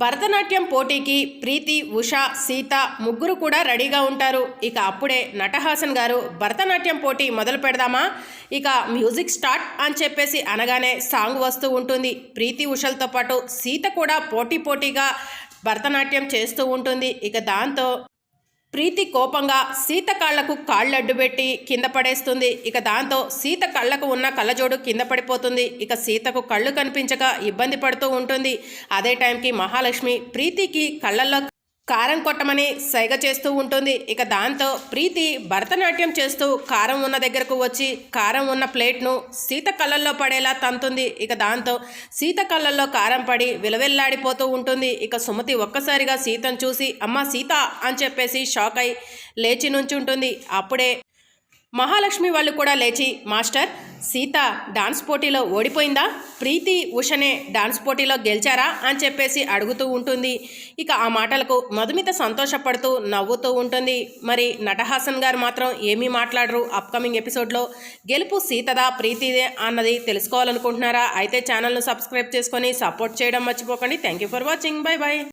భరతనాట్యం పోటీకి ప్రీతి ఉష సీత ముగ్గురు కూడా రెడీగా ఉంటారు. ఇక అప్పుడే నటహాసన్ గారు భరతనాట్యం పోటీ మొదలు పెడదామా? ఇక మ్యూజిక్ స్టార్ట్ అని చెప్పేసి అనగానే సాంగ్ వస్తూ ఉంటుంది. ప్రీతి ఉషలతో పాటు సీత కూడా పోటీ పోటీగా భరతనాట్యం చేస్తూ ఉంటుంది. ఇక దాంతో ప్రీతి కోపంగా సీత కాళ్ళకు కాళ్ళు అడ్డుపెట్టి కింద పడేస్తుంది. ఇక దాంతో సీత కళ్ళకు ఉన్న కళ్ళజోడు కింద పడిపోతుంది. ఇక సీతకు కళ్ళు కనిపించక ఇబ్బంది పడుతూ ఉంటుంది. అదే టైంకి మహాలక్ష్మి ప్రీతికి కళ్ళల్లో కారం కొట్టమని సైగ చేస్తూ ఉంటుంది. ఇక దాంతో ప్రీతి భరతనాట్యం చేస్తూ కారం ఉన్న దగ్గరకు వచ్చి కారం ఉన్న ప్లేట్ను సీత కళ్ళల్లో పడేలా తంతుంది. ఇక దాంతో సీత కళ్ళల్లో కారం పడి విలవెల్లాడిపోతూ ఉంటుంది. ఇక సుమతి ఒక్కసారిగా సీతను చూసి అమ్మ సీత అని చెప్పేసి షాక్ అయి లేచి నుంచుంటుంది. అప్పుడే మహాలక్ష్మి వాళ్ళు కూడా లేచి మాస్టర్ సీత డాన్స్ పోటీలో ఓడిపోయిందా? ప్రీతి ఉషనే డాన్స్ పోటీలో గెలిచారా? అని చెప్పేసి అడుగుతూ ఉంటుంది. ఇక ఆ మాటలకు మధుమిత సంతోషపడుతూ నవ్వుతూ ఉంటుంది. మరి నటహాసన్ గారు మాత్రం ఏమీ మాట్లాడరు. అప్కమింగ్ ఎపిసోడ్లో గెలుపు సీతదా ప్రీతిదే అన్నది తెలుసుకోవాలనుకుంటున్నారా? అయితే ఛానల్ను సబ్స్క్రైబ్ చేసుకొని సపోర్ట్ చేయడం మర్చిపోకండి. Thank you for watching. Bye bye